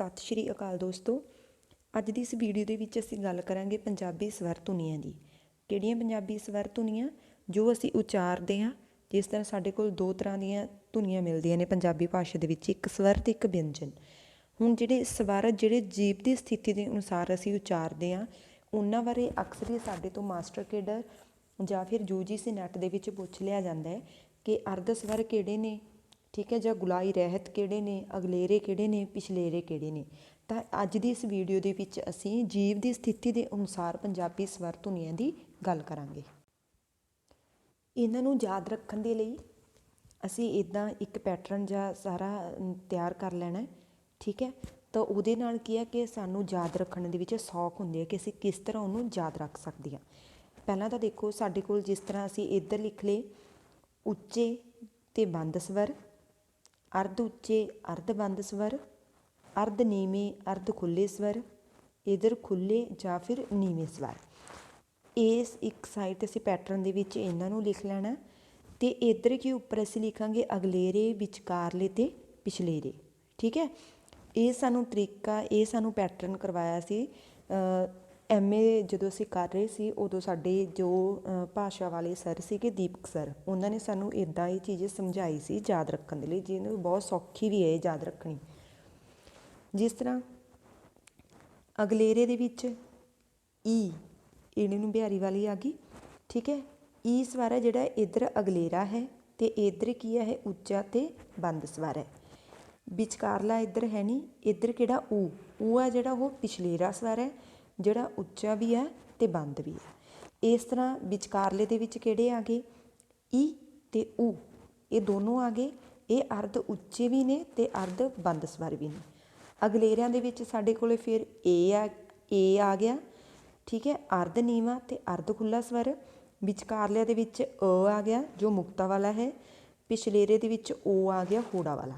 ਸਤਿ ਸ਼੍ਰੀ ਅਕਾਲ ਦੋਸਤੋ। ਅੱਜ ਦੀ ਇਸ ਵੀਡੀਓ ਦੇ ਵਿੱਚ ਅਸੀਂ ਗੱਲ ਕਰਾਂਗੇ ਪੰਜਾਬੀ ਸਵਰ ਧੁਨੀਆਂ ਦੀ। ਕਿਹੜੀਆਂ ਪੰਜਾਬੀ ਸਵਰ ਧੁਨੀਆਂ? ਜੋ ਅਸੀਂ ਉਚਾਰਦੇ ਹਾਂ, ਜਿਸ ਤਰ੍ਹਾਂ ਸਾਡੇ ਕੋਲ ਦੋ ਤਰ੍ਹਾਂ ਦੀਆਂ ਧੁਨੀਆਂ ਮਿਲਦੀਆਂ ਨੇ ਪੰਜਾਬੀ ਭਾਸ਼ਾ ਦੇ ਵਿੱਚ, ਇੱਕ ਸਵਰ ਤੇ ਇੱਕ ਵਿਅੰਜਨ। ਹੁਣ ਜਿਹੜੇ ਸਵਰ, ਜਿਹੜੇ ਜੀਭ ਦੀ ਸਥਿਤੀ ਦੇ ਅਨੁਸਾਰ ਅਸੀਂ ਉਚਾਰਦੇ ਹਾਂ, ਉਹਨਾਂ ਬਾਰੇ ਅਕਸਰ ਹੀ ਸਾਡੇ ਤੋਂ ਮਾਸਟਰ ਕੇਡਰ ਜਾਂ ਫਿਰ ਯੂਜੀਸੀ ਨੈਟ ਦੇ ਵਿੱਚ ਪੁੱਛ ਲਿਆ ਜਾਂਦਾ ਹੈ ਕਿ ਅਰਧ ਸਵਰ ਕਿਹੜੇ ਨੇ? ਠੀਕ ਹੈ, ਜਾਂ ਗੁਲਾਈ ਰਹਿਤ ਕਿਹੜੇ ਨੇ, ਅਗਲੇਰੇ ਕਿਹੜੇ ਨੇ, ਪਿਛਲੇਰੇ ਕਿਹੜੇ ਨੇ। ਤਾਂ ਅੱਜ ਦੀ ਇਸ ਵੀਡੀਓ ਦੇ ਵਿੱਚ ਅਸੀਂ ਜੀਵ ਦੀ ਸਥਿਤੀ ਦੇ ਅਨੁਸਾਰ ਪੰਜਾਬੀ ਸਵਰ ਧੁਨੀਆਂ ਦੀ ਗੱਲ ਕਰਾਂਗੇ। ਇਹਨਾਂ ਨੂੰ ਯਾਦ ਰੱਖਣ ਦੇ ਲਈ ਅਸੀਂ ਇਦਾਂ ਇੱਕ ਪੈਟਰਨ ਜਾਂ ਸਾਰਾ ਤਿਆਰ ਕਰ ਲੈਣਾ, ਠੀਕ ਹੈ। ਤਾਂ ਉਹਦੇ ਨਾਲ ਕੀ ਹੈ ਕਿ ਸਾਨੂੰ ਯਾਦ ਰੱਖਣ ਦੇ ਵਿੱਚ ਸੌਖ ਹੁੰਦੀ ਹੈ ਕਿ ਅਸੀਂ ਕਿਸ ਤਰ੍ਹਾਂ ਉਹਨੂੰ ਯਾਦ ਰੱਖ ਸਕਦੇ ਹਾਂ। ਪਹਿਲਾਂ ਤਾਂ ਦੇਖੋ, ਸਾਡੇ ਕੋਲ ਜਿਸ ਤਰ੍ਹਾਂ ਅਸੀਂ ਇੱਧਰ ਲਿਖ ਲਏ, ਉੱਚੇ ਤੇ ਬੰਦ ਸਵਰ ਅਰਧ ਉੱਚੇ, ਅਰਧ ਬੰਦ ਸਵਰ, ਅਰਧ ਨੀਵੇਂ, ਅਰਧ ਖੁੱਲੇ ਸਵਰ, ਇਧਰ ਖੁੱਲੇ ਜਾਂ ਫਿਰ ਨੀਵੇਂ ਸਵਰ। ਇਸ ਇੱਕ ਸਾਈਡ ਤੇ ਅਸੀਂ ਪੈਟਰਨ ਦੇ ਵਿੱਚ ਇਹਨਾਂ ਨੂੰ ਲਿਖ ਲੈਣਾ ਤੇ ਇਧਰ ਕੀ ਉੱਪਰ ਅਸੀਂ ਲਿਖਾਂਗੇ ਅਗਲੇਰੇ, ਵਿਚਕਾਰਲੇ ਤੇ ਪਿਛਲੇਰੇ। ਠੀਕ ਹੈ? ਇਹ ਸਾਨੂੰ ਤਰੀਕਾ, ਇਹ ਸਾਨੂੰ ਪੈਟਰਨ ਕਰਵਾਇਆ ਸੀ ਐਮਏ ਜਦੋਂ ਅਸੀਂ ਕਰ ਰਹੇ ਸੀ, ਉਦੋਂ ਸਾਡੇ ਜੋ ਭਾਸ਼ਾ ਵਾਲੇ ਸਰ ਸੀਗੇ, ਦੀਪਕ ਸਰ, ਉਹਨਾਂ ਨੇ ਸਾਨੂੰ ਇੱਦਾਂ ਇਹ ਚੀਜ਼ ਸਮਝਾਈ ਸੀ ਯਾਦ ਰੱਖਣ ਦੇ ਲਈ, ਜਿਹਨੂੰ ਬਹੁਤ ਸੌਖੀ ਵੀ ਹੈ ਇਹ ਯਾਦ ਰੱਖਣੀ। ਜਿਸ ਤਰ੍ਹਾਂ ਅਗਲੇਰੇ ਦੇ ਵਿੱਚ ਈ ਈੜੀ ਨੂੰ ਬਿਹਾਰੀ ਵਾਲੀ ਆ ਗਈ, ਠੀਕ ਹੈ? ਈ ਸਵਰ ਹੈ ਜਿਹੜਾ ਇਧਰ ਅਗਲੇਰਾ ਹੈ ਤੇ ਇਧਰ ਕੀ ਹੈ, ਇਹ ਉੱਚਾ ਤੇ ਬੰਦ ਸਵਰ ਹੈ। ਵਿਚਕਾਰਲਾ ਇੱਧਰ ਹੈ ਨਹੀਂ ਇੱਧਰ ਕਿਹੜਾ ਊ? ਊ ਹੈ ਜਿਹੜਾ ਉਹ ਪਿਛਲੇਰਾ ਸਵਰ ਹੈ। ਜਿਹੜਾ ਉੱਚਾ ਵੀ ਹੈ ਤੇ ਬੰਦ ਵੀ ਹੈ। ਇਸ ਤਰ੍ਹਾਂ ਵਿਚਕਾਰਲੇ ਦੇ ਵਿੱਚ ਕਿਹੜੇ ਆ ਗਏ? ਈ ਤੇ ਊ ਇਹ ਦੋਨੋਂ ਆ ਗਏ। ਇਹ ਅਰਧ ਉੱਚੇ ਵੀ ਨੇ ਤੇ ਅਰਧ ਬੰਦ ਸਵਰ ਵੀ ਨੇ। ਅਗਲੇਰਿਆਂ ਦੇ ਵਿੱਚ ਸਾਡੇ ਕੋਲੇ ਫਿਰ ਏ ਆ ਏ ਆ ਗਿਆ। ਠੀਕ ਹੈ? ਅਰਧ ਨੀਵਾ ਤੇ ਅਰਧ ਖੁੱਲਾ ਸਵਰ। ਵਿਚਕਾਰਲਿਆਂ ਦੇ ਵਿੱਚ ਅ ਆ ਗਿਆ, ਜੋ ਮੁਕਤਾ ਵਾਲਾ ਹੈ। ਪਿਛਲੇਰੇ ਦੇ ਵਿੱਚ ਓ ਆ ਗਿਆ, ਹੋੜਾ ਵਾਲਾ।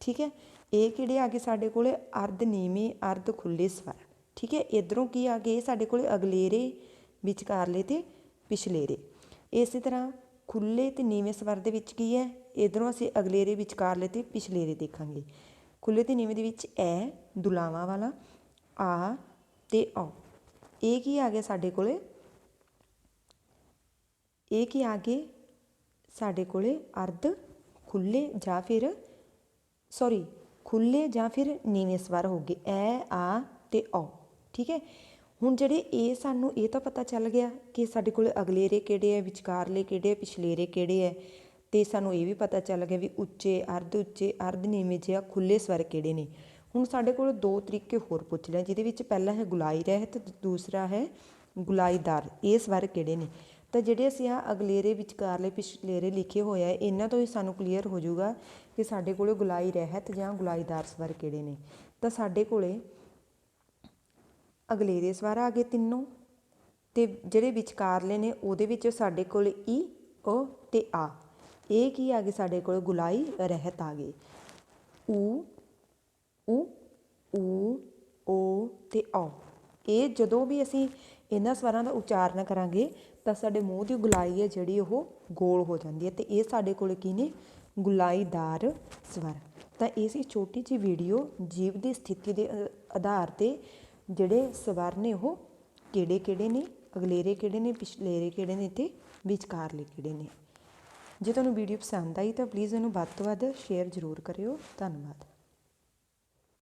ਠੀਕ ਹੈ? ਇਹ ਕਿਹੜੇ ਆ ਗਏ ਸਾਡੇ ਕੋਲੇ? ਅਰਧ ਨੀਵੇਂ, ਅਰਧ ਖੁੱਲੇ ਸਵਰ। ਠੀਕ ਹੈ, ਇਧਰੋਂ ਕੀ ਆ ਗਏ ਸਾਡੇ ਕੋਲ ਅਗਲੇਰੇ, ਵਿਚਕਾਰਲੇ ਤੇ ਪਿਛਲੇਰੇ। ਇਸੇ ਤਰ੍ਹਾਂ ਖੁੱਲੇ ਤੇ ਨੀਵੇਂ ਸਵਰ ਦੇ ਵਿੱਚ ਕੀ ਹੈ, ਇਧਰੋਂ ਅਸੀਂ ਅਗਲੇਰੇ, ਵਿਚਕਾਰਲੇ ਤੇ ਪਿਛਲੇਰੇ ਦੇਖਾਂਗੇ। ਖੁੱਲੇ ਤੇ ਨੀਵੇਂ ਦੇ ਵਿੱਚ ਐ, ਦੁਲਾਵਾਂ ਵਾਲਾ, ਆ ਤੇ ਔ ਇਹ ਕੀ ਆ ਗਿਆ ਸਾਡੇ ਕੋਲੇ? ਇਹ ਕੀ ਆ ਗਏ? ਸਾਡੇ ਕੋਲੇ ਅਰਧ ਖੁੱਲੇ ਜਾਂ ਫਿਰ ਸੌਰੀ ਖੁੱਲੇ ਜਾਂ ਫਿਰ ਨੀਵੇਂ ਸਵਰ ਹੋ ਗਏ। ਐ, ਆ ਤੇ ਔ ਠੀਕ ਹੈ? ਹੁਣ ਜਿਹੜੇ ਇਹ ਸਾਨੂੰ, ਇਹ ਤਾਂ ਪਤਾ ਚੱਲ ਗਿਆ ਕਿ ਸਾਡੇ ਕੋਲ ਅਗਲੇਰੇ ਕਿਹੜੇ ਹੈ, ਵਿਚਕਾਰਲੇ ਕਿਹੜੇ ਹੈ ਪਿਛਲੇਰੇ ਕਿਹੜੇ ਹੈ ਤੇ ਸਾਨੂੰ ਇਹ ਵੀ ਪਤਾ ਚੱਲ ਗਿਆ ਵੀ ਉੱਚੇ, ਅਰਧ ਉੱਚੇ, ਅਰਧ ਨੀਵੇਂ ਜਿਹਾ ਖੁੱਲੇ ਸਵਰ ਕਿਹੜੇ ਨੇ। ਹੁਣ ਸਾਡੇ ਕੋਲ ਦੋ ਤਰੀਕੇ ਹੋਰ ਪੁੱਛ ਲਿਆ, ਜਿਹਦੇ ਵਿੱਚ ਪਹਿਲਾ ਹੈ ਗੁਲਾਈ ਰਹਿਤ ਦੂਸਰਾ ਹੈ ਗੁਲਾਈਦਾਰ ਇਹ ਸਵਰ ਕਿਹੜੇ ਨੇ? ਤਾਂ ਜਿਹੜੇ ਅਸੀਂ ਆ ਅਗਲੇਰੇ ਵਿਚਕਾਰਲੇ ਪਿਛਲੇਰੇ ਲਿਖੇ ਹੋਏ ਆ, ਇਹਨਾਂ ਤੋਂ ਹੀ ਸਾਨੂੰ ਕਲੀਅਰ ਹੋ ਜਾਊਗਾ ਕਿ ਸਾਡੇ ਕੋਲੇ ਗੁਲਾਈ ਰਹਿਤ ਜਾਂ ਗੁਲਾਈਦਾਰ ਸਵਰ ਕਿਹੜੇ ਨੇ। ਤਾਂ ਸਾਡੇ ਕੋਲੇ ਅਗਲੇਰੇ ਸਵਰ ਆ ਗਏ ਤਿੰਨੋਂ। ਤੇ ਜਿਹੜੇ ਵਿਚਕਾਰਲੇ ਨੇ, ਉਹਦੇ ਵਿੱਚ ਸਾਡੇ ਕੋਲ ਈ, ਓ ਤੇ ਆ। ਇਹ ਕੀ ਆ ਗਏ? ਸਾਡੇ ਕੋਲ ਗੁਲਾਈ ਰਹਿਤ ਆ ਗਏ। ਊ ਊ ਊ, ਓ ਤੇ ਔ ਇਹ ਜਦੋਂ ਵੀ ਅਸੀਂ ਇਹਨਾਂ ਸਵਰਾਂ ਦਾ ਉਚਾਰਨ ਕਰਾਂਗੇ, ਤਾਂ ਸਾਡੇ ਮੂੰਹ ਦੀ ਗੁਲਾਈ ਹੈ ਜਿਹੜੀ ਉਹ ਗੋਲ ਹੋ ਜਾਂਦੀ ਹੈ। ਤੇ ਇਹ ਸਾਡੇ ਕੋਲ ਕੀ ਨੇ? ਗੁਲਾਈਦਾਰ ਸਵਰ। ਤਾਂ ਇਹ ਸੀ ਛੋਟੀ ਜਿਹੀ ਵੀਡੀਓ ਜੀਵ ਦੀ ਸਥਿਤੀ ਦੇ ਅ- ਆਧਾਰ ਤੇ ਜਿਹੜੇ ਸਵਰ ਨੇ ਉਹ ਕਿਹੜੇ ਕਿਹੜੇ ਨੇ, ਅਗਲੇਰੇ ਕਿਹੜੇ ਨੇ, ਪਿਛਲੇਰੇ ਕਿਹੜੇ ਨੇ ਤੇ ਵਿਚਕਾਰਲੇ ਕਿਹੜੇ ਨੇ। ਜੇ ਤੁਹਾਨੂੰ ਵੀਡੀਓ ਪਸੰਦ ਆਈ ਤਾਂ ਪਲੀਜ਼ ਇਹਨੂੰ ਵੱਧ ਤੋਂ ਵੱਧ ਸ਼ੇਅਰ ਜ਼ਰੂਰ ਕਰਿਓ। ਧੰਨਵਾਦ।